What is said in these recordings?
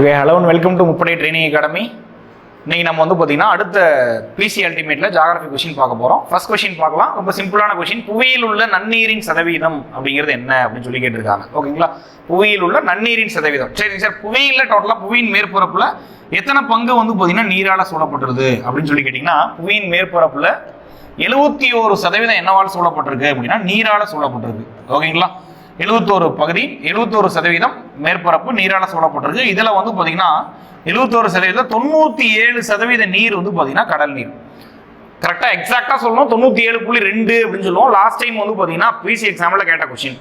Okay hello welcome to முப்படை training academy இன்றைக்கி நம்ம வந்து பார்த்தீங்கன்னா அடுத்த பிசி அல்டிமேட்டில் ஜாகிரபி கொஷின் பார்க்க போகிறோம் ஃபர்ஸ்ட் கொஷின் பார்க்கலாம். ரொம்ப சிம்பிளான கொஷின் புவியில் உள்ள நன்னீரின் சதவீதம் அப்படிங்கிறது என்ன அப்படின்னு சொல்லி கேட்டிருக்காங்க. ஓகேங்களா புவியில் உள்ள நன்னீரின் சதவீதம். சரி சார். புவியில் டோட்டலாக புவியின் மேற்பரப்பில் எத்தனை பங்கு வந்து பார்த்தீங்கன்னா நீரால் சூழப்பட்டுருது அப்படின்னு சொல்லி கேட்டிங்கன்னா புவியின் மேற்பரப்பில் எழுபத்தி ஒரு சதவீதம் என்னவால் சூழப்பட்டிருக்கு அப்படின்னா நீரால் சூழப்பட்டிருக்கு. ஓகேங்களா எழுபத்தோரு பகுதி எழுபத்தோரு சதவீதம் மேற்பரப்பு நீரால சூழப்பட்டிருக்கு. இதில் வந்து பார்த்தீங்கன்னா எழுபத்தோரு சதவீதம் தொண்ணூற்றி ஏழு சதவீத நீர் வந்து பார்த்தீங்கன்னா கடல் நீர். கரெக்டாக எக்ஸாக்டாக சொல்லணும். தொண்ணூற்றி ஏழு புள்ளி ரெண்டு அப்படின்னு சொல்லுவோம். லாஸ்ட் டைம் வந்து பார்த்தீங்கன்னா பிசி எக்ஸாமில் கேட்ட கொஸ்டின்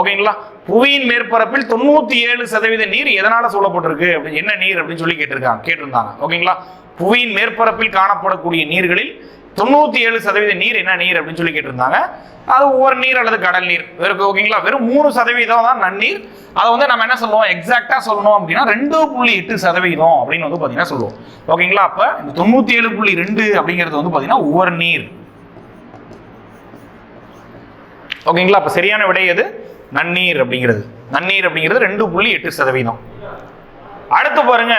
ஓகேங்களா? புவியின் மேற்பரப்பில் தொண்ணூற்றி ஏழு சதவீத நீர் எதனால் சூழப்பட்டிருக்கு? அப்படின்னு என்ன நீர் அப்படின்னு சொல்லி கேட்டிருக்காங்க கேட்டிருந்தாங்க. ஓகேங்களா? புவியின் மேற்பரப்பில் காணப்படக்கூடிய நீர்களில் தொண்ணூற்றி ஏழு சதவீத நீர் என்ன நீர் அப்படின்னு சொல்லி கேட்டிருந்தாங்க. அது ஒவ்வொரு நீர் அல்லது கடல் நீர். வெறும் ஓகேங்களா? வெறும் மூணு சதவீதம் தான் நன்னீர். அதை வந்து நம்ம என்ன சொல்லுவோம்? எக்ஸாக்டா சொல்லணும் அப்படின்னா ரெண்டு புள்ளி எட்டு சதவீதம் அப்படின்னு வந்து பாத்தீங்கன்னா சொல்லுவோம். ஓகேங்களா? அப்போ இந்த தொண்ணூற்றி ஏழு புள்ளி ரெண்டு அப்படிங்கிறது வந்து பாத்தீங்கன்னா ஒவ்வொரு நீர். ஓகேங்களா? அப்போ சரியான விடை எது? நன்னீர் அப்படிங்கிறது. நன்னீர் அப்படிங்கிறது ரெண்டு புள்ளி எட்டு சதவீதம். அடுத்து பாருங்க.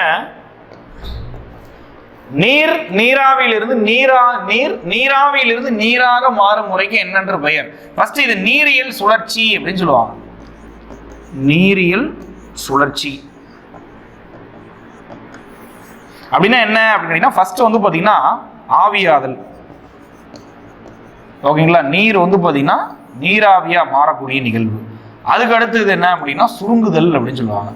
நீர் நீராவியிலிருந்து நீரா நீர் நீராவியிலிருந்து நீராக மாறும் முறைக்கு என்னென்ற பெயர். ஃபர்ஸ்ட் இது நீரியல் சுழற்சி அப்படின்னு சொல்லுவாங்க. நீரியல் சுழற்சி. அப்படின்னா என்ன அப்படின்னா ஃபர்ஸ்ட் வந்து பார்த்தீங்கன்னா ஆவியாதல். ஓகேங்களா? நீர் வந்து பார்த்தீங்கன்னா நீராவியா மாறக்கூடிய நிகழ்வு. அதுக்கு அடுத்தது என்ன அப்படின்னா சுருங்குதல் அப்படின்னு சொல்லுவாங்க.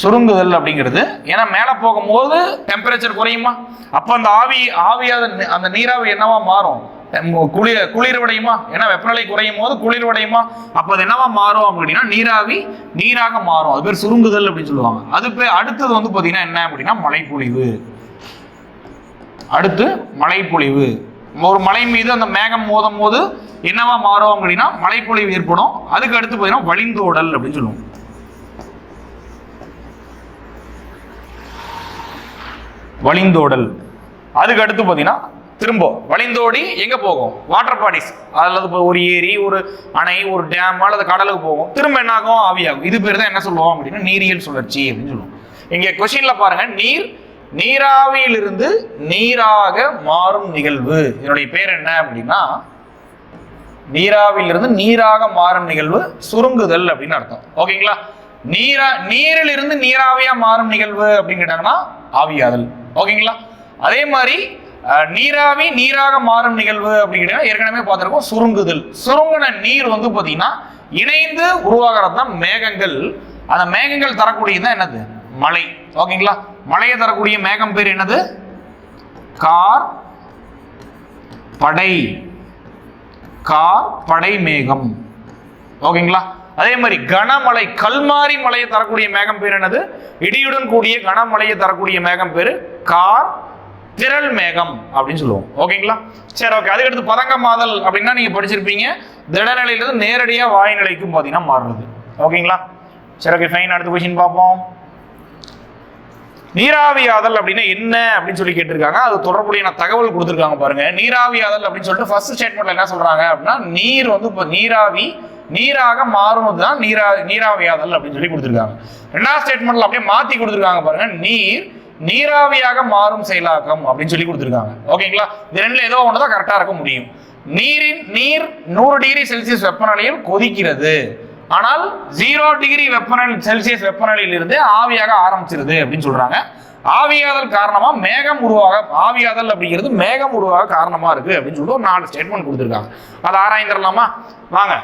சுருங்குதல் அப்படிங்கிறது. ஏன்னா மேலே போகும்போது டெம்பரேச்சர் குறையுமா? அப்போ அந்த ஆவி ஆவியாத அந்த நீராவி என்னவா மாறும்? குளிர் குளிர்வடையுமா? ஏன்னா வெப்பநிலை குறையும் போது குளிர்வடையுமா? அப்போ அது என்னவா மாறும் அப்படின்னா நீராவி நீராக மாறும். அது பேர் சுருங்குதல் அப்படின்னு சொல்லுவாங்க. அது பேர் அடுத்தது வந்து பார்த்தீங்கன்னா என்ன அப்படின்னா மழைப்பொழிவு. அடுத்து மழைப்பொழிவு. ஒரு மலை மீது அந்த மேகம் மோதும் போது என்னவா மாறும் அப்படின்னா மழைப்பொழிவு ஏற்படும். அதுக்கு அடுத்து பார்த்தீங்கன்னா வழிந்தோடல் அப்படின்னு சொல்லுவோம் வழிந்தோடல். அதுக்கு அடுத்து பார்த்தீங்கன்னா திரும்ப வழிந்தோடி எங்கே போகும்? வாட்டர் பாடிஸ் அல்லது இப்போ ஒரு ஏரி ஒரு அணை ஒரு டேம் அல்லது கடலுக்கு போகும். திரும்ப என்ன ஆகும்? ஆவியாகும். இது பேர் தான் என்ன சொல்லுவோம் அப்படின்னா நீரியல் சுழற்சி அப்படின்னு சொல்லுவோம். இங்கே கொஷினில் பாருங்க நீர் நீராவியிலிருந்து நீராக மாறும் நிகழ்வு. இதனுடைய பேர் என்ன அப்படின்னா நீராவிலிருந்து நீராக மாறும் நிகழ்வு சுருங்குதல் அப்படின்னு அர்த்தம். ஓகேங்களா நீரா நீரிலிருந்து நீராவியா மாறும் நிகழ்வு அப்படின்னு கேட்டாங்கன்னா ஆவியாதல். ஓகேங்களா? அதே மாதிரி நீராவி நீராக மாறும் நிகழ்வு அப்படின்னு ஏற்கனவே பார்த்துருக்கோம். சுருங்குதல். சுருங்கின நீர் வந்து பார்த்தீங்கன்னா இணைந்து உருவாகிறது தான் மேகங்கள். அந்த மேகங்கள் தரக்கூடியது தான் என்னது? மலை. ஓகேங்களா? மலையை தரக்கூடிய மேகம் பேர் என்னது? கார் படை. கார் படை மேகம். ஓகேங்களா? அதே மாதிரி கனமழை கல்மாரி மலையை தரக்கூடிய மேகம் பேர் என்னது? இடியுடன் கூடிய கனமழையை தரக்கூடிய மேகம் பேர் கார் திரள் மேகம் அப்படின்னு சொல்லுவோம். ஓகேங்களா? சரி ஓகே அதுக்கடுத்து பதங்கமாதல் அப்படின்னா நீங்க படிச்சிருப்பீங்க. திடநிலையிலிருந்து நேரடியாக வாய்நிலைக்கும் பார்த்தீங்கன்னா மாறுறது. ஓகேங்களா? சரி ஓகே ஃபைன் அடுத்த கொஸ்டின் பார்ப்போம். நீராவியாதல் அப்படின்னா என்ன அப்படின்னு சொல்லி கேட்டிருக்காங்க. அது தொடர்புடைய தகவல் கொடுத்துருக்காங்க பாருங்க. நீராவியாதல் அப்படின்னு சொல்லிட்டு ஃபர்ஸ்ட் ஸ்டேட்மெண்ட்ல என்ன சொல்றாங்க அப்படின்னா நீர் வந்து இப்போ நீராவி நீராக மாறுனது தான் நீரா நீராவியாதல் அப்படின்னு சொல்லி கொடுத்துருக்காங்க. ரெண்டாவது ஸ்டேட்மெண்ட்ல அப்படியே மாத்தி கொடுத்துருக்காங்க பாருங்க. நீர் நீராவியாக மாறும் செயலாக்கம் அப்படின்னு சொல்லி கொடுத்துருக்காங்க. ஓகேங்களா இது ரெண்டுல ஏதோ ஒன்று தான் கரெக்டாக இருக்க முடியும். நீரின் நீர் நூறு டிகிரி செல்சியஸ் வெப்பநிலையில் கொதிக்கிறது. ஆனால் ஜீரோ டிகிரி வெப்பநிலை செல்சியஸ் வெப்பநிலையில் இருந்து ஆவியாக ஆரம்பிச்சிருது அப்படின்னு சொல்றாங்க. ஆவியாதல் காரணமா மேகம் உருவாக ஆவியாதல் அப்படிங்கிறது மேகம் உருவாக காரணமா இருக்கு அப்படின்னு சொல்லிட்டு ஒரு நாலு ஸ்டேட்மெண்ட் கொடுத்துருக்காங்க. அதை ஆராய்ந்துடலாமா வாங்க.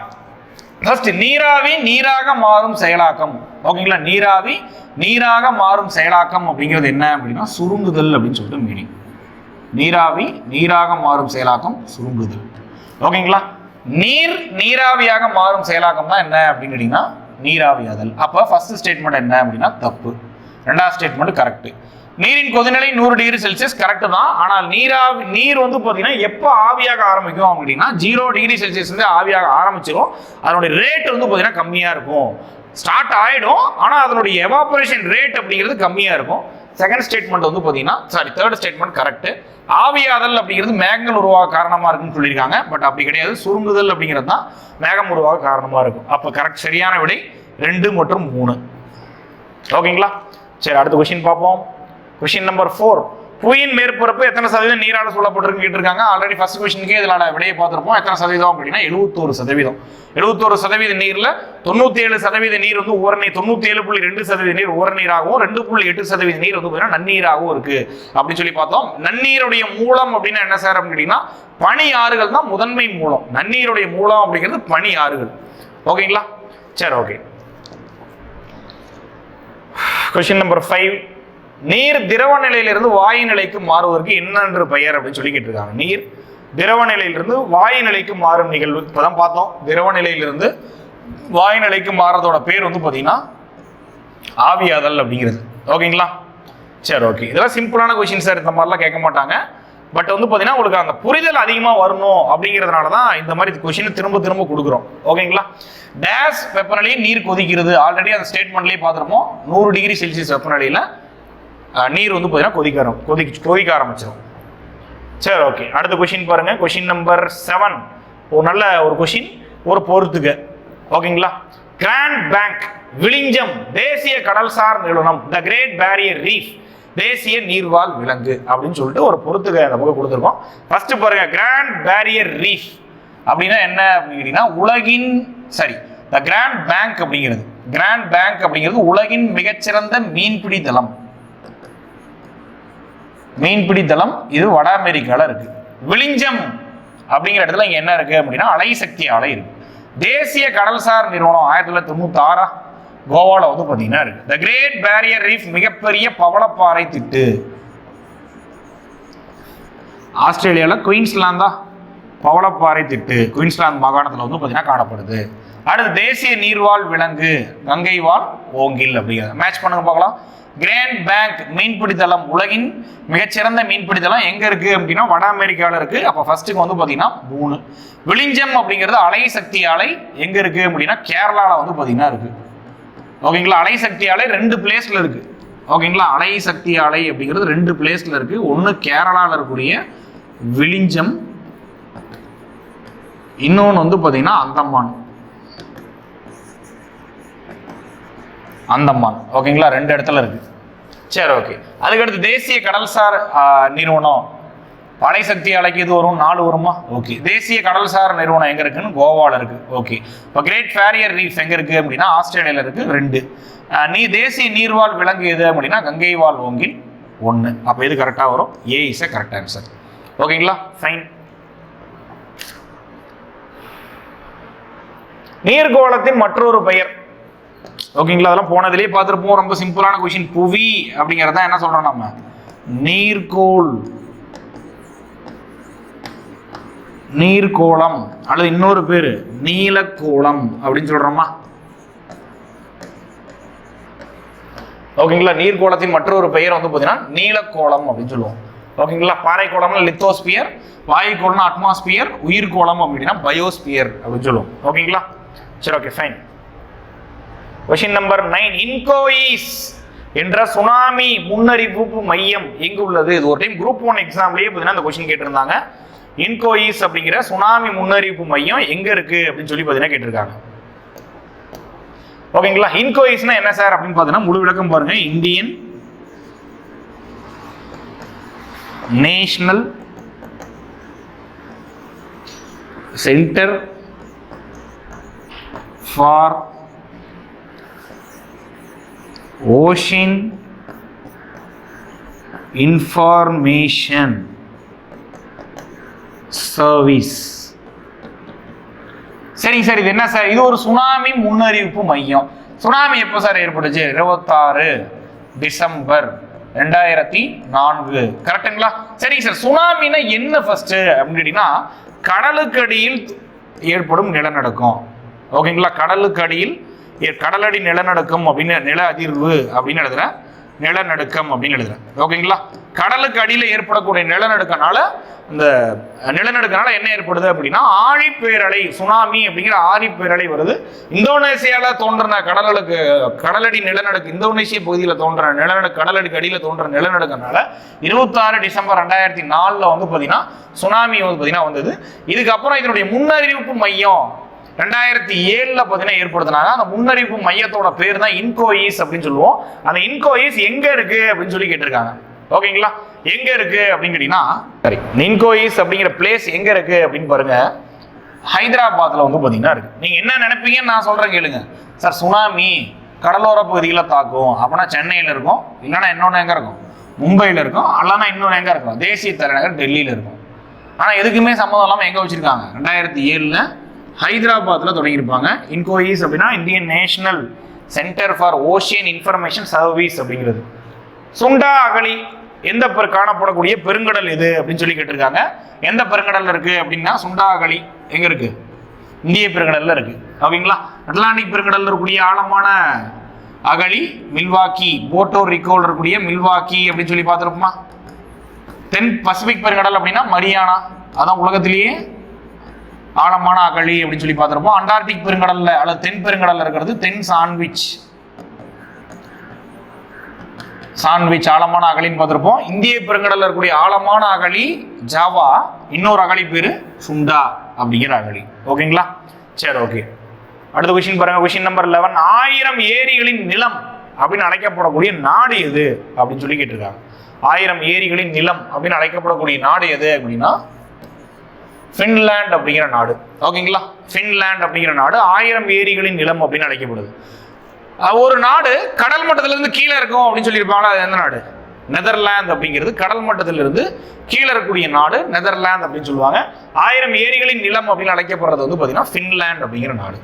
ஃபர்ஸ்ட் நீராவி நீராக மாறும் செயலாக்கம். ஓகேங்களா நீராவி நீராக மாறும் செயலாக்கம் அப்படிங்கிறது என்ன அப்படின்னா சுருங்குதல் அப்படின்னு சொல்லிட்டு மீனிங் நீராவி நீராக மாறும் செயலாக்கம் சுருங்குதல். ஓகேங்களா நீர் நீராவியாக மாறும் செயலாக்கம் தான் என்ன அப்படின்னு கேட்டிங்கன்னா நீராவியாதல். அப்போ ஃபர்ஸ்ட் ஸ்டேட்மெண்ட் என்ன அப்படின்னா தப்பு. ரெண்டாவது ஸ்டேட்மெண்ட் கரெக்ட் நீரின் கொதிநிலை நூறு டிகிரி செல்சியஸ் கரெக்ட் தான். ஆனால் நீராவி நீர் வந்து பார்த்தீங்கன்னா எப்போ ஆவியாக ஆரம்பிக்கும் அப்படின்னா ஜீரோ டிகிரி செல்சியஸ் வந்து ஆவியாக ஆரம்பிச்சிடும் அதனுடைய ரேட் வந்து பார்த்தீங்கன்னா கம்மியாக இருக்கும். ஸ்டார்ட் ஆகிடும் ஆனால் அதனுடைய எவாபரேஷன் ரேட் அப்படிங்கிறது கம்மியாக இருக்கும். செகண்ட் ஸ்டேட்மெண்ட் வந்து பார்த்தீங்கன்னா சாரி தேர்ட் ஸ்டேட்மெண்ட் கரெக்ட் ஆவியாதல் அப்படிங்கிறது மேகங்கள் உருவாக காரணமாக இருக்குன்னு சொல்லியிருக்காங்க. பட் அப்படி கிடையாது. சுருங்குதல் அப்படிங்கிறது தான் மேகம் உருவாக காரணமாக இருக்கும். அப்போ கரெக்ட் சரியான விடை ரெண்டு மற்றும் மூணு. ஓகேங்களா சரி அடுத்த கொஷின் பார்ப்போம். கொஷின் நம்பர் ஃபோர் புவியின் மேற்பரப்பு எத்தனை சதவீதம் நீரால் சூழப்பட்டிருக்கு கேட்டிருக்காங்க. ஆல்ரெடி ஃபர்ஸ்ட் கொஸ்டினுக்கே இதில் விடையை பார்த்துருப்போம். எத்தனை சதவீதம் அப்படின்னா எழுபத்தோரு சதவீதம். எழுபத்தோரு சதவீத நீரில் தொண்ணூற்றி ஏழு சதவீத நீர் வந்து உவர் நீர் தொண்ணூத்தி ஏழு புள்ளி ரெண்டு சதவீத நீர் உவர் நீராகவும் ரெண்டு புள்ளி எட்டு சதவீத நீர் வந்து பார்த்தீங்கன்னா நன்னீராகவும் இருக்கு. அப்படின்னு சொல்லி பார்த்தோம். நன்னீருடைய மூலம் அப்படின்னா என்ன சார் அப்படின்னு கேட்டீங்கன்னா பனி ஆறுகள் தான் முதன்மை மூலம். நன்னீருடைய மூலம் அப்படிங்கிறது பனி ஆறுகள். ஓகேங்களா சரி ஓகே கொஸ்டின் நம்பர் ஃபைவ் நீர் திரவ நிலையிலிருந்து வாயு நிலைக்கு மாறுவதற்கு என்னென்று பெயர் அப்படின்னு சொல்லி கேட்டிருக்காங்க. நீர் திரவ நிலையிலிருந்து வாயு நிலைக்கு மாறும் நிகழ்வு. இப்போதான் பார்த்தோம். திரவ நிலையிலிருந்து வாயு நிலைக்கு மாறதோட பேர் வந்து பார்த்தீங்கன்னா ஆவியாதல் அப்படிங்கிறது. ஓகேங்களா சரி ஓகே இதெல்லாம் சிம்பிளான கொஷின் சார் இந்த மாதிரிலாம் கேட்க மாட்டாங்க. பட் வந்து பார்த்தீங்கன்னா உங்களுக்கு அந்த புரிதல் அதிகமாக வரணும் அப்படிங்கிறதுனால தான் இந்த மாதிரி கொஷினை திரும்ப திரும்ப கொடுக்குறோம். ஓகேங்களா டேஸ் வெப்பநிலையில் நீர் கொதிக்கிறது. ஆல்ரெடி அந்த ஸ்டேட்மெண்ட்லேயே பார்த்துருப்போம். நூறு டிகிரி செல்சியஸ் வெப்பநிலையில் நீர் வந்து பார்த்தீங்கன்னா கொதிக்க ஆரம் கொதிக்க கொதிக்க ஆரம்பிச்சிடும் சரி ஓகே அடுத்த கொஷின் பாருங்கள் கொஷின் நம்பர் செவன் ஒரு நல்ல ஒரு கொஷின் ஒரு பொறுத்துக்கு ஓகேங்களா கிராண்ட் பேங்க் விளிஞ்சம் தேசிய கடல்சார் நிறுவனம் த கிரேட் பேரியர் ரீஃப் தேசிய நீர்வாழ் விலங்கு அப்படின்னு சொல்லிட்டு ஒரு பொறுத்துக அந்த பக்கம் கொடுத்துருக்கோம். ஃபர்ஸ்ட் பாருங்க கிராண்ட் பேரியர் ரீஃப் அப்படின்னா என்ன அப்படின்னு கேட்டீங்கன்னா உலகின் சரி த கிராண்ட் பேங்க் அப்படிங்கிறது. கிராண்ட் பேங்க் அப்படிங்கிறது உலகின் மிகச்சிறந்த மீன்பிடி தளம். மீன்பிடி தளம் இது வட அமெரிக்காவில் இருக்கு. விளிஞ்சம் அப்படிங்கிற இடத்துல இங்கே என்ன இருக்கு அப்படின்னா அலைசக்தி ஆலை இருக்கு. தேசிய கடல்சார் நிறுவனம் ஆயிரத்தி தொள்ளாயிரத்தி தொண்ணூத்தி ஆறா கோவாவில் வந்து பார்த்தீங்கன்னா இருக்கு. த கிரேட் பேரியர் ரீஃப் மிகப்பெரிய பவளப்பாறை திட்டு. ஆஸ்திரேலியால குயின்ஸ்லாந்தா பவளப்பாறை திட்டு குயின்ஸ்லாந்து மாகாணத்தில் வந்து பார்த்தீங்கன்னா காணப்படுது. அடுத்து தேசிய நீர்வாழ் விலங்கு கங்கை வாழ் ஓங்கில் அப்படிங்கிறது மேட்ச் பண்ணுங்க பார்க்கலாம். கிராண்ட் பேங்க் மீன்பிடி தளம் உலகின் மிகச்சிறந்த மீன்பிடி தளம் எங்கே இருக்கு அப்படின்னா வட அமெரிக்காவில் இருக்கு. அப்போ ஃபர்ஸ்ட்டுக்கு வந்து பார்த்தீங்கன்னா மூணு. விளிஞ்சம் அப்படிங்கிறது அலை சக்தி ஆலை எங்கே இருக்கு அப்படின்னா கேரளாவில் வந்து பார்த்தீங்கன்னா இருக்கு. ஓகேங்களா? அலை சக்தி ஆலை ரெண்டு பிளேஸ்ல இருக்கு. ஓகேங்களா? அலை சக்தி ஆலை அப்படிங்கிறது ரெண்டு பிளேஸ்ல இருக்கு. ஒன்று கேரளாவில் இருக்கக்கூடிய விளிஞ்சம் இன்னொன்று வந்து பார்த்தீங்கன்னா அந்தமான். அந்தமான். ஓகேங்களா? ரெண்டு இடத்துல இருக்கு. சரி ஓகே. அதுக்கடுத்து தேசிய கடல்சார் நிறுவனம். படை சக்தி அலைக்கு இது வரும் நாலு வருமா? ஓகே. தேசிய கடல்சார் நிறுவனம் எங்க இருக்குன்னு கோவால இருக்கு. ஓகே. இப்போ கிரேட் ஃபேரியர் ரீஃப் எங்க இருக்கு அப்படின்னா ஆஸ்திரேலியால இருக்கு. ரெண்டு. நீ தேசிய நீர்வாழ் விலங்கு எது அப்படின்னா கங்கை வாழ் ஓங்கில் ஒன்று அப்போ இது கரெக்டாக வரும்? A is a correct answer ஓகேங்களா? ஃபைன் நீர்கோளத்தின் மற்றொரு பெயர். ஓகேங்களா? அதெல்லாம் போனதுலேயே பார்த்துருப்போம். ரொம்ப சிம்பிளான கொஷின் புவி அப்படிங்கிறத என்ன சொல்றோம் நம்ம? நீர்கோள். நீர்க்கோளம் அல்லது இன்னொரு பேர் நீலக்கோளம் அப்படின்னு சொல்றோமா? ஓகேங்களா? நீர்க்கோளத்தின் மற்றொரு பெயர் வந்து பார்த்தீங்கன்னா நீலக்கோளம் அப்படின்னு சொல்லுவோம். ஓகேங்களா? பாறைக்கோளம்னா லித்தோஸ்பியர் வாயுக்கோளம்னா அட்மாஸ்பியர் உயிர்கோளம் அப்படின்னா பயோஸ்பியர் அப்படின்னு சொல்லுவோம். ஓகேங்களா? சரி okay fine question number nine INCOIS என்ற சுனாமி முன்னறிவிப்பு மையம் எங்கு உள்ளது? இது ஒரு டைம் குரூப் ஒன் எக்ஸாம்லயே பார்த்தீங்கன்னா அந்த கொஷின் கேட்டிருந்தாங்க. இன்கோயிஸ் அப்படிங்கிற சுனாமி முன்னறிவிப்பு மையம் எங்க இருக்கு அப்படின்னு சொல்லி பார்த்தீங்கன்னா கேட்டிருக்காங்க. ஓகேங்களா இன்கோயிஸ்னா என்ன சார் அப்படின்னு பார்த்தீங்கன்னா முழு விளக்கம் பாருங்க. Indian National Centre for Ocean Information Service சரிங்க சார் இது என்ன சார்? இது ஒரு சுனாமி முன்னறிவிப்பு மையம். சுனாமி எப்போ சார் ஏற்பட்டுச்சு? இருபத்தாறு டிசம்பர் ரெண்டாயிரத்தி நான்கு. கரெக்டுங்களா சரிங்க சார் சுனாமினா என்ன ஃபர்ஸ்ட் அப்படின்னு கடலுக்கடியில் கடலுக்கு அடியில் ஏற்படும் நிலநடுக்கம். ஓகேங்களா? கடலுக்கு அடியில் ஏ- கடலடி நிலநடுக்கம் அப்படின்னு நில அதிர்வு அப்படின்னு எழுதுறேன். நிலநடுக்கம் அப்படின்னு எழுதுறேன். ஓகேங்களா? கடலுக்கு அடியில் ஏற்படக்கூடிய நிலநடுக்கனால இந்த நிலநடுக்கனால என்ன ஏற்படுது அப்படின்னா ஆழிப்பேரலை சுனாமி அப்படிங்கிற ஆழிப்பேரலை வருது. இந்தோனேசியால தோன்றின கடலுக்கு கடலடி நிலநடுக்கு இந்தோனேசிய பகுதியில் தோன்ற நிலநடுக்கு கடலடிக்கு அடியில் தோன்ற நிலநடுக்கனால இருபத்தாறு டிசம்பர் ரெண்டாயிரத்தி நாலில் வந்து பார்த்தீங்கன்னா சுனாமி வந்து பார்த்தீங்கன்னா வந்தது. இதுக்கப்புறம் இதனுடைய முன்னறிவிப்பு மையம் ரெண்டாயிரத்தி ஏழில் பார்த்தீங்கன்னா ஏற்படுத்தினாங்க. அந்த முன்னறிவிப்பு மையத்தோட பேர் தான் இன்கோயிஸ் அப்படின்னு சொல்லுவோம். அந்த இன்கோயிஸ் எங்கே இருக்குது அப்படின்னு சொல்லி கேட்டிருக்காங்க. ஓகேங்களா? எங்க இருக்கு அப்படின்னு கேட்டீங்கன்னா சரி இன்கோயிஸ் அப்படிங்கிற பிளேஸ் எங்க இருக்கு அப்படின்னு பாருங்க. ஹைதராபாத்ல வந்து பாத்தீங்கன்னா இருக்கு. நீங்க என்ன நினைப்பீங்கன்னு நான் சொல்றேன் கேளுங்க. சார் சுனாமி கடலோர பகுதிகளை தாக்கும். அப்படின்னா சென்னையில இருக்கும். இல்லைன்னா இன்னொன்று எங்க இருக்கும்? மும்பையில இருக்கும். அல்லனா இன்னொன்று எங்க இருக்கும்? தேசிய தலைநகர் டெல்லியில இருக்கும். ஆனா எதுக்குமே சம்மந்தம் இல்லாமல் எங்க வச்சிருக்காங்க? ரெண்டாயிரத்தி ஏழுல ஹைதராபாத்ல தொடங்கியிருப்பாங்க. இன்கோயிஸ் அப்படின்னா Indian National Centre for Ocean Information Service அப்படிங்கிறது. சுண்டா அகலி எந்த பெரு காணப்படக்கூடிய பெருங்கடல் எது அப்படின்னு சொல்லி கேட்டிருக்காங்க. எந்த பெருங்கடல் இருக்கு அப்படின்னா சுண்டா அகழி எங்க இருக்கு? இந்திய பெருங்கடல்ல இருக்கு. ஓகேங்களா அட்லாண்டிக் பெருங்கடல்ல இருக்கக்கூடிய ஆழமான அகழி மில்வாக்கி போட்டோ ரிக்கோல் இருக்கக்கூடிய மில்வாக்கி அப்படின்னு சொல்லி பார்த்துருப்போமா? தென் பசிபிக் பெருங்கடல் அப்படின்னா மரியானா. அதான் உலகத்திலேயே ஆழமான அகழி அப்படின்னு சொல்லி பார்த்துருப்போம். அண்டார்டிக் பெருங்கடல்ல அல்லது தென் பெருங்கடல்ல இருக்கிறது தென் சாண்ட்விச். சாண்ட்விச் ஆழமான அகழின்னு பார்த்துருப்போம். இந்திய பெருங்கடலில் இருக்கக்கூடிய ஆழமான அகழி ஜாவா இன்னொரு அகழி பேர் சுண்டா அப்படிங்கிற அகழி. ஓகேங்களா? சரி ஓகே. அடுத்த கொஷின் பாருங்க. கொஷின் நம்பர் லெவன் ஆயிரம் ஏரிகளின் நிலம் அப்படின்னு அழைக்கப்படக்கூடிய நாடு எது அப்படின்னு சொல்லி கேட்டிருக்காங்க. ஆயிரம் ஏரிகளின் நிலம் அப்படின்னு அழைக்கப்படக்கூடிய நாடு எது அப்படின்னா ஃபின்லாண்ட் அப்படிங்கிற நாடு. ஓகேங்களா? ஃபின்லாண்ட் அப்படிங்கிற நாடு ஆயிரம் ஏரிகளின் நிலம் அப்படின்னு அழைக்கப்படுது. ஒரு நாடு கடல் மட்டத்திலிருந்து கீழே இருக்கும் அப்படின்னு சொல்லியிருப்பாங்களா? அது எந்த நாடு? நெதர்லாந்து அப்படிங்கிறது கடல் மட்டத்திலிருந்து கீழே இருக்கக்கூடிய நாடு நெதர்லாந்து அப்படின்னு சொல்லுவாங்க. ஆயிரம் ஏரிகளின் நிலம் அப்படின்னு அழைக்கப்படுறது வந்து பார்த்தீங்கன்னா ஃபின்லாண்ட் அப்படிங்கிற நாடு.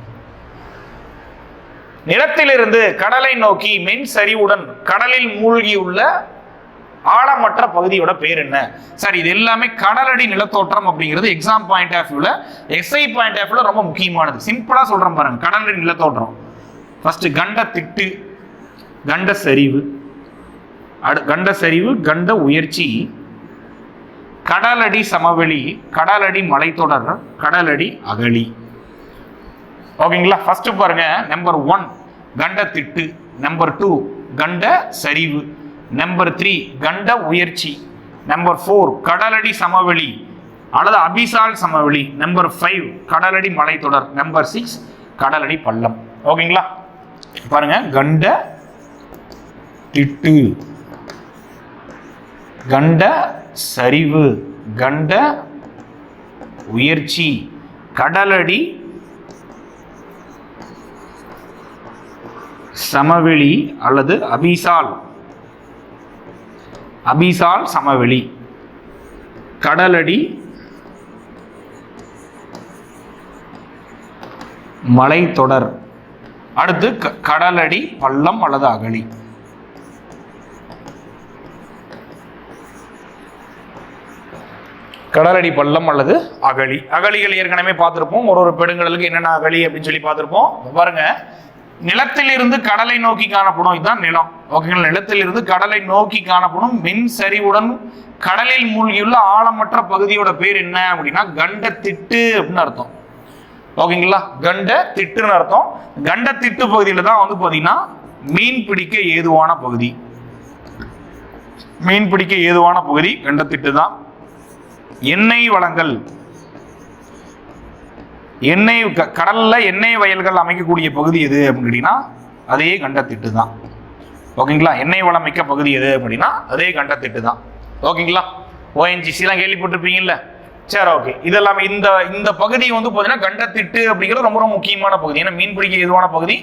நிலத்திலிருந்து கடலை நோக்கி மென் சரிவுடன் கடலில் மூழ்கியுள்ள ஆழமற்ற பகுதியோட பேர் என்ன? சார் இது எல்லாமே கடலடி நிலத்தோற்றம் அப்படிங்கிறது எக்ஸாம் பாயிண்ட் ஆஃப் வியூல எஸ்ஐ பாயிண்ட் ஆஃப் வியூல ரொம்ப முக்கியமானது. சிம்பிளா சொல்றேன் பாருங்க. கடலடி நிலத்தோற்றம். ஃபஸ்ட்டு கண்ட திட்டு கண்ட சரிவு. அடு கண்ட சரிவு கண்ட உயர்ச்சி. கடலடி சமவெளி கடலடி மலைத்தொடர் கடலடி அகழி. ஓகேங்களா? ஃபஸ்ட்டு பாருங்க நம்பர் ஒன் கண்ட திட்டு. நம்பர் டூ கண்ட சரிவு. நம்பர் த்ரீ கண்ட உயர்ச்சி. நம்பர் ஃபோர் கடலடி சமவெளி அல்லது அபிசால் சமவெளி. நம்பர் ஃபைவ் கடலடி மலைத்தொடர். நம்பர் சிக்ஸ் கடலடி பள்ளம். ஓகேங்களா? பாருங்க கண்ட திட்டு கண்ட சரிவு கண்ட உயர்ச்சி கடலடி சமவெளி அல்லது அபிசால். அபிசால் சமவெளி. கடலடி மலைத்தொடர். அடுத்து க- கடலடி பள்ளம் அல்லது அகழி. கடலடி பள்ளம் அல்லது அகழி. அகழிகள் ஏற்கனவே பார்த்திருப்போம். ஒரு ஒரு பெடுங்கடலுக்கு என்னென்ன அகழி அப்படின்னு சொல்லி பார்த்திருப்போம். பாருங்க. நிலத்திலிருந்து கடலை நோக்கி காணப்படும். இதுதான் நிலம். ஓகேங்களா நிலத்திலிருந்து கடலை நோக்கி காணப்படும். மின் சரிவுடன் கடலில் மூழ்கியுள்ள ஆழமற்ற பகுதியோட பேர் என்ன அப்படின்னா கண்டத்திட்டு அப்படின்னு அர்த்தம். ஓகேங்களா? கண்ட திட்டுன்னு அர்த்தம். கண்ட திட்டு பகுதியில தான் வந்து பார்த்தீங்கன்னா மீன் பிடிக்க ஏதுவான பகுதி. மீன் பிடிக்க ஏதுவான பகுதி கண்ட திட்டு தான். எண்ணெய் வளங்கள். எண்ணெய் க- கடல்ல எண்ணெய் வயல்கள் அமைக்கக்கூடிய பகுதி எது அப்படின்னு கேட்டீங்கன்னா அதே கண்டத்திட்டு தான். ஓகேங்களா? எண்ணெய் வளம் மிக்க பகுதி எது அப்படின்னா அதே கண்டத்திட்டு தான். ஓகேங்களா? ஓஎன்ஜிசி எல்லாம் கேள்விப்பட்டிருப்பீங்கல்ல? சரி ஓகே இதெல்லாம் இந்த இந்த பகுதி வந்து பார்த்தீங்கன்னா கண்டத்திட்டு அப்படிங்கிறது ரொம்ப ரொம்ப முக்கியமான பகுதி. ஏன்னா மீன் பிடிக்க எதுவான பகுதி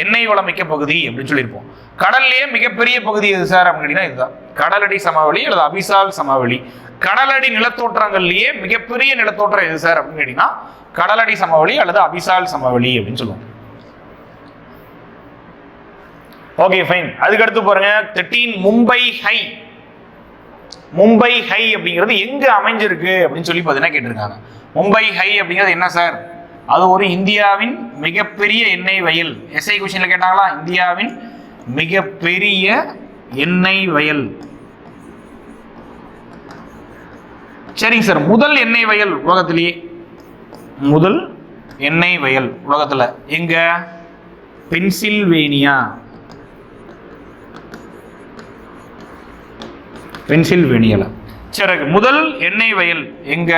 எண்ணெய் வளம் மிக்க பகுதி அப்படின்னு சொல்லியிருப்போம். கடல்லையே மிகப்பெரிய பகுதி எது சார் அப்படின்னு கேட்டீங்கன்னா இதுதான். கடலடி சமவெளி அல்லது அபிசால் சமவெளி. கடலடி நிலத்தோற்றங்கள்லேயே மிகப்பெரிய நிலத்தோற்றம் எது சார் அப்படின்னு கேட்டீங்கன்னா கடலடி சமவெளி அல்லது அபிசால் சமவெளி அப்படின்னு சொல்லுவோம். ஓகே ஃபைன் அதுக்கு அடுத்து பாருங்க thirteen Mumbai High Mumbai High அப்படிங்கிறது எங்கே அமைஞ்சிருக்கு அப்படின்னு சொல்லி பார்த்தீங்கன்னா கேட்டிருக்காங்க. மும்பை ஹை அப்படிங்கிறது என்ன சார்? அது ஒரு இந்தியாவின் மிகப்பெரிய எண்ணெய் வயல். எஸ்ஐ கொஸ்டின்ல கேட்டாங்களா? இந்தியாவின் மிகப்பெரிய எண்ணெய் வயல். சரிங்க சார். முதல் எண்ணெய் வயல் உலகத்திலேயே. முதல் எண்ணெய் வயல் உலகத்தில். எங்க? பென்சில்வேனியா. பென்சில்வேனியால சரி முதல் எண்ணெய் வயல் எங்க?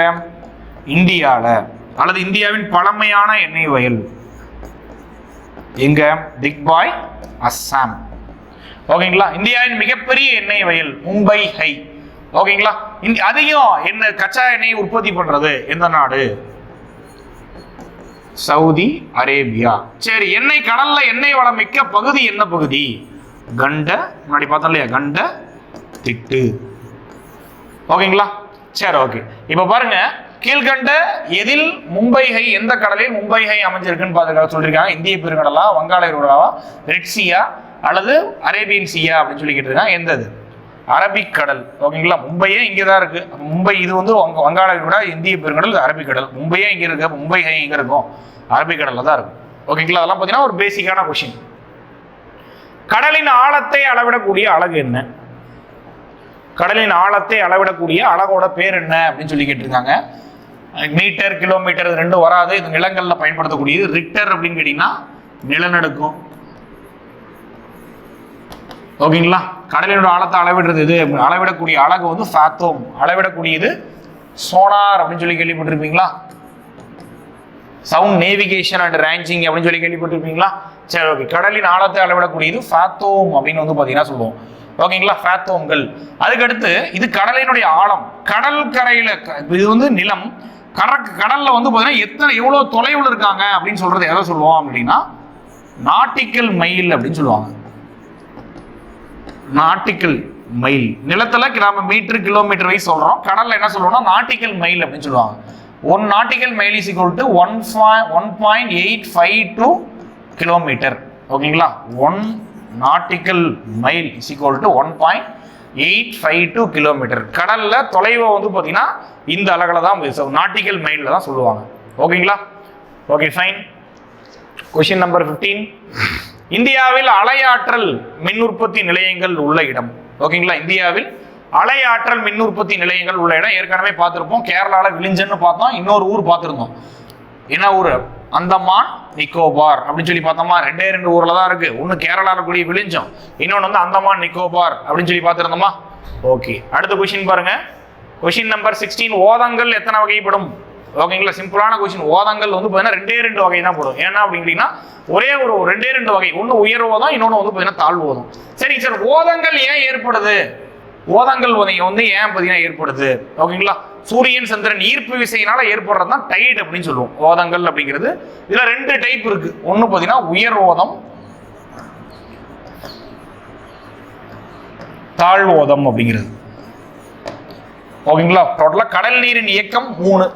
இந்தியால. அல்லது இந்தியாவின் பழமையான எண்ணெய் வயல். எங்க? திக்பாய் அஸ்ஸாம் ஓகேங்களா? இந்தியாவின் மிகப்பெரிய எண்ணெய் வயல் மும்பை ஹை. ஓகேங்களா? அதிகம் என்ன கச்சா எண்ணெய் உற்பத்தி பண்றது? எந்த நாடு? Saudi Arabia. சரி எண்ணெய் கடல்ல எண்ணெய் வளம் மிக்க பகுதி என்ன பகுதி? கண்ட முன்னாடி பார்த்தோம் இல்லையா? கண்ட திட்டு ஓகேங்களா? சரி ஓகே. இப்போ பாருங்க கீழ்கண்ட எதில் மும்பை ஹை எந்த கடலில் மும்பை ஹை அமைஞ்சிருக்குன்னு பார்த்துக்க சொல்லியிருக்காங்க இந்திய பெருங்கடலா வங்காள பெருங்கடலா ரெட்சியா அல்லது அரேபியன் சியா அப்படின்னு சொல்லி கேட்டிருக்காங்க. எந்த இது அரபிக் கடல். ஓகேங்களா? மும்பையே இங்கே தான் இருக்கு மும்பை இது வந்து வங்க வங்காள விரிகுடா இந்திய பெருங்கடல் அரபிக்கடல் அரபிக் கடல். மும்பையே இங்கே இருக்கு. மும்பை ஹை இங்கே இருக்கும். அரபிக்கடலில் தான் இருக்கும். ஓகேங்களா? அதெல்லாம் பார்த்தீங்கன்னா ஒரு பேசிக்கான கொஷின் கடலின் ஆழத்தை அளவிடக்கூடிய அழகு என்ன? கடலின் ஆழத்தை அளவிடக்கூடிய அலகோட பேர் என்ன அப்படின்னு சொல்லி கேட்டிருக்காங்க. மீட்டர் கிலோமீட்டர் ரெண்டும் வராது. இது நிலங்கள்ல பயன்படுத்தக்கூடியது. ரிக்டர் அப்படின்னு கேட்டீங்கன்னா நிலநடுக்கம். ஓகேங்களா? கடலினோட ஆழத்தை அளவிடுறது இது. அளவிடக்கூடிய அழகு வந்து ஃபேத்தோம் அளவிடக்கூடியது சோனார் அப்படின்னு சொல்லி கேள்விப்பட்டிருப்பீங்களா? சவுண்ட் நேவிகேஷன் அண்ட் ரேஞ்சிங் அப்படின்னு சொல்லி கேள்விப்பட்டிருப்பீங்களா? சரி ஓகே. கடலின் ஆழத்தை அளவிடக்கூடியது ஃபேத்தோம் அப்படின்னு வந்து பார்த்தீங்கன்னா சொல்லுவோம். ஓகேங்களா? ஃபேத்தோம்கள் அதுக்கடுத்து இது கடலினுடைய ஆழம். கடல் கரையில் க- இது வந்து நிலம். கடற்க கடலில் வந்து பார்த்தீங்கன்னா எத்தனை எவ்வளோ தொலைவில் இருக்காங்க அப்படின்னு சொல்கிறது எதை சொல்லுவோம் அப்படின்னா நாட்டிக்கல் மைல் அப்படின்னு சொல்லுவாங்க. நாட்டிக்கல் மைல் நிலத்தில் கிராம மீட்டர் கிலோமீட்டர் வைஸ் சொல்கிறோம் கடலில் என்ன சொல்லுவோம்னா நாட்டிக்கல் மைல் அப்படின்னு சொல்லுவாங்க. One nautical mile is equal to one one point eight five two kilometre ஓகேங்களா? One nautical mile is equal to one point eight five two kilometre கடலில் தொலைவை வந்து பார்த்தீங்கன்னா இந்த அளவில் தான் நாட்டிக்கல் மைலில் தான் சொல்லுவாங்க. ஓகேங்களா? ஓகே ஃபைன் கொஷின் நம்பர் 15 இந்தியாவில் அலையாற்றல் மின் உற்பத்தி நிலையங்கள் உள்ள இடம். ஓகேங்களா? இந்தியாவில் அலையாற்றல் மின் உற்பத்தி நிலையங்கள் உள்ள இடம். ஏற்கனவே பார்த்துருப்போம். கேரளாவில் விழிஞ்சன்னு பார்த்தோம். இன்னொரு ஊர் பார்த்துருந்தோம். என்ன ஊர்? அந்தமான் நிக்கோபார் அப்படின்னு சொல்லி பார்த்தோமா? ரெண்டே ரெண்டு ஊர்ல தான் இருக்கு. ஒன்று கேரளால கூடிய விழிஞ்சம் இன்னொன்று வந்து அந்தமான் நிக்கோபார் அப்படின்னு சொல்லி பார்த்துருந்தோமா? ஓகே அடுத்த கொஷின் பாருங்க. கொஷின் நம்பர் சிக்ஸ்டீன் ஓதங்கள் எத்தனை வகைப்படும்? ஓகேங்களா சிம்பிளான கொஷின் ஓதங்கள் வந்து பார்த்தீங்கன்னா ரெண்டே ரெண்டு வகை தான் போடும். ஏன்னா அப்படின்னா ஒரே ஒரு ரெண்டே ரெண்டு வகை. ஒன்று உயர் ஓதம் இன்னொன்று வந்து பார்த்தீங்கன்னா தாழ்வு ஓதம். சரிங்க சார் ஓதங்கள் ஏன் ஏற்படுது? ஓதங்கள் உதயம் வந்து ஏன் பார்த்தீங்கன்னா ஏற்படுது? ஓகேங்களா? சூரியன் சந்திரன் ஈர்ப்பு விசையினால ஏற்படுறது தான் டைட் அப்படின்னு சொல்லுவோம். ஓதங்கள் அப்படிங்கிறது. இதில் ரெண்டு டைப் இருக்கு. ஒன்று பார்த்தீங்கன்னா உயர் ஓதம் தாழ் ஓதம் அப்படிங்கிறது. ஓகேங்களா? டோட்டலாக கடல் நீரின் இயக்கம் மூணு.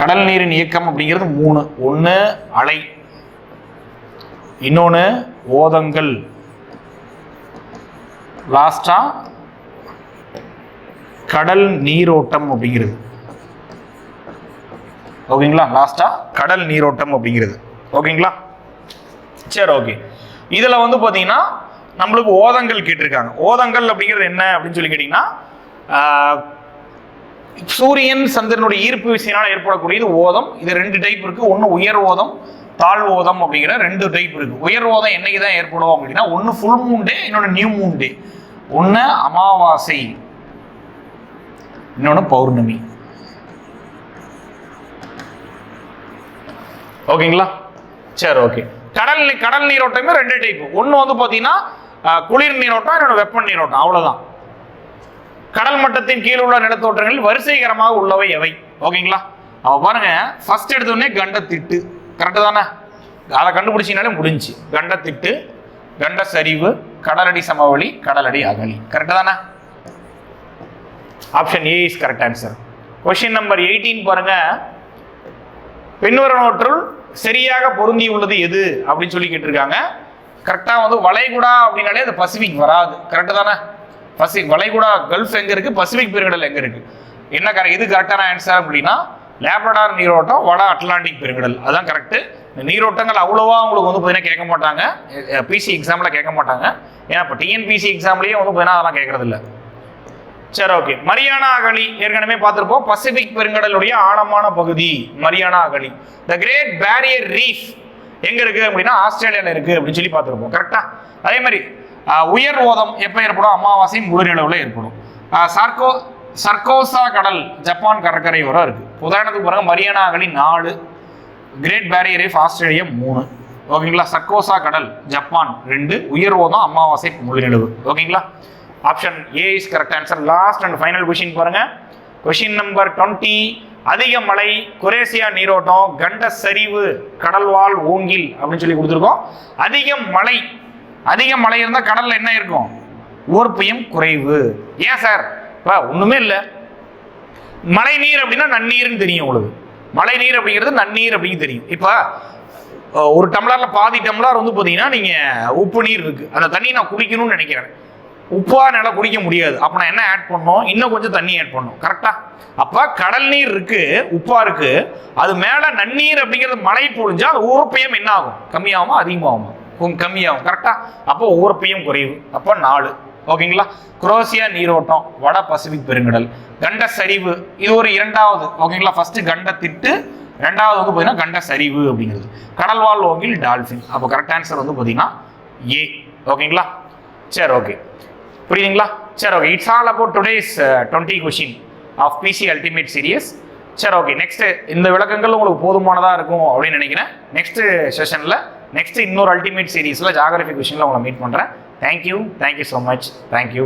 கடல் நீரின் இயக்கம் அப்படிங்கிறது மூணு. ஒன்று அலை. இன்னொன்று ஓதங்கள். லாஸ்டா கடல் நீரோட்டம் அப்படிங்கிறது. ஓகேங்களா? லாஸ்டா கடல் நீரோட்டம் அப்படிங்கிறது. ஓகேங்களா? சரி ஓகே. இதில் வந்து பார்த்தீங்கன்னா நம்மளுக்கு ஓதங்கள் கேட்டிருக்காங்க. ஓதங்கள் அப்படிங்கிறது என்ன அப்படின்னு சொல்லி கேட்டிங்கன்னா சூரியன் சந்திரனுடைய ஈர்ப்பு விசையினால் ஏற்படக்கூடியது ஓதம். இது ரெண்டு டைப் இருக்கு. ஒன்று உயர் ஓதம் தாழ் ஓதம் அப்படிங்கிற ரெண்டு டைப் இருக்கு. உயர் ஓதம் என்னைக்கு தான் ஏற்படும் அப்படின்னா ஒன்று ஃபுல் மூன் டே இன்னொன்று நியூ மூன் டே ஒன்று அமாவாசை இன்னொன்று பௌர்ணமி. ஓகேங்களா? சரி ஓகே. கடல் நீ- கடல் நீரோட்டமே ரெண்டு டைப் ஒன்று வந்து பார்த்தீங்கன்னா குளிர் நீரோட்டம் என்னோட வெப்ப நீரோட்டம். அவ்வளோதான் கடல் மட்டத்தின் கீழ் உள்ள நிலத்தோற்றங்களில் வரிசைகரமாக உள்ளவை எவை? ஓகேங்களா? அவ பாருங்க ஃபர்ஸ்ட் எடுத்தோடனே கண்டத்திட்டு. கரெக்டு தானே? அதை கண்டுபிடிச்சினாலே முடிஞ்சு. கண்டத்திட்டு கண்ட சரிவு கடலடி சமவெளி கடலடி அகலி கரெக்டு தானே? Option A is correct answer question number eighteen பாருங்க. பின்வருவனவற்றுள் சரியாக பொருந்தி உள்ளது எது? அப்படின்னு சொல்லி கேட்டிருக்காங்க. கரெக்டாக வந்து வளைகுடா அப்படின்னாலே அது பசிபிக் வராது. கரெக்டு தானே? பசி வளைகுடா கல்ஃப் எங்கே இருக்குது பசிபிக் பெருங்கடல் எங்கே இருக்குது என்ன கரெக்ட் இது கரெக்டான ஆன்சர் அப்படின்னா லேப்ரடார் நீரோட்டம் வட அட்லாண்டிக் பெருங்கடல் அதுதான் கரெக்டு நீரோட்டங்கள் அவ்வளோவா உங்களுக்கு வந்து பார்த்தீங்கன்னா கேட்க மாட்டாங்க. பிசி எக்ஸாமில் கேட்க மாட்டாங்க. ஏன்னா இப்போ டிஎன்பிசி எக்ஸாம்லேயே வந்து பார்த்தீங்கன்னா அதெல்லாம் கேட்கறதில்ல சரி ஓகே மரியானா அகழி. ஏற்கனவே பார்த்துருப்போம். பசிபிக் பெருங்கடலுடைய ஆழமான பகுதி. மரியானா அகழி. த கிரேட் பேரியர் ரீஃப் எங்க இருக்கு அப்படின்னா ஆஸ்திரேலியாவில் இருக்கு அப்படின்னு சொல்லி பார்த்துருப்போம். கரெக்டா அதே மாதிரி உயர் ஓதம் எப்போ ஏற்படும்? அமாவாசை முழுநிலவில் ஏற்படும். ஆஹ் சார்கோ சர்கோசா கடல் ஜப்பான் கடற்கரை கடற்கரையோரம் இருக்குது உதாரணத்துக்கு பாருங்க மரியானாகலி நாலு கிரேட் பேரியர் ரீஃப் ஆஸ்திரேலியா மூணு ஓகேங்களா சர்கோசா கடல் ஜப்பான் ரெண்டு உயர் ஓதம் அமாவாசை முழுநிலவு ஓகேங்களா option A is correct answer last and final question பாருங்க. கொஷின் நம்பர் டுவெண்ட்டி அதிக மழை குரேசியா நீரோட்டம் கண்ட சரிவு கடல்வால் ஓங்கில் அப்படின்னு சொல்லி கொடுத்துருக்கோம். அதிக மழை அதிக மழை இருந்தால் கடலில் என்ன இருக்கும்? ஓர்ப்பியம் குறைவு. ஏன் சார்? இப்போ ஒன்றுமே இல்லை. மழை நீர் அப்படின்னா நன்னீர்னு தெரியும் உங்களுக்கு. மழை நீர் அப்படிங்கிறது நன்னீர் அப்படின்னு தெரியும். இப்போ ஒரு டம்ளரில் பாதி டம்ளர் வந்து பார்த்தீங்கன்னா நீங்கள் உப்பு நீர் இருக்குது அந்த தண்ணியை நான் குடிக்கணும்னு நினைக்கிறேன். உப்பா என்னால் குடிக்க முடியாது. அப்போ நான் என்ன ஆட் பண்ணணும்? இன்னும் கொஞ்சம் தண்ணி ஆட் பண்ணோம் கரெக்டா அப்போ கடல் நீர் இருக்கு உப்பா இருக்கு. அது மேலே நன்னீர் அப்படிங்கிறது மழை பொழிஞ்சா அது ஊர்ப்பயம் என்ன ஆகும்? கம்மியாகுமா? அதிகமாகுமா? கம்மியாகும். கரெக்டாக அப்போ ஊரப்பையும் குறைவு. அப்போ நாலு. ஓகேங்களா? குரோசியா நீரோட்டம் வட பசிபிக் பெருங்கடல். கண்ட சரிவு இது ஒரு இரண்டாவது. ஓகேங்களா? ஃபர்ஸ்ட் கண்ட திட்டு ரெண்டாவது வந்து பார்த்தீங்கன்னா கண்ட சரிவு அப்படிங்கிறது கடல்வாழ் ஓங்கில் டால்ஃபின் அப்போ கரெக்ட் ஆன்சர் வந்து பார்த்தீங்கன்னா ஏ ஓகேங்களா? சரி ஓகே புரியுதுங்களா? சரி okay it's all about today's twenty question of PC ultimate series சரி ஓகே நெக்ஸ்ட் இந்த விளக்கங்கள் உங்களுக்கு போதுமானதாக இருக்கும் அப்படின்னு நினைக்கிறேன். நெக்ஸ்ட் செஷனில் நெக்ஸ்ட் இன்னொரு அல்டிமேட் சீரீஸில் ஜாகிரபிக் கொஷினில் உங்களை மீட் பண்ணுறேன் thank you thank you so much thank you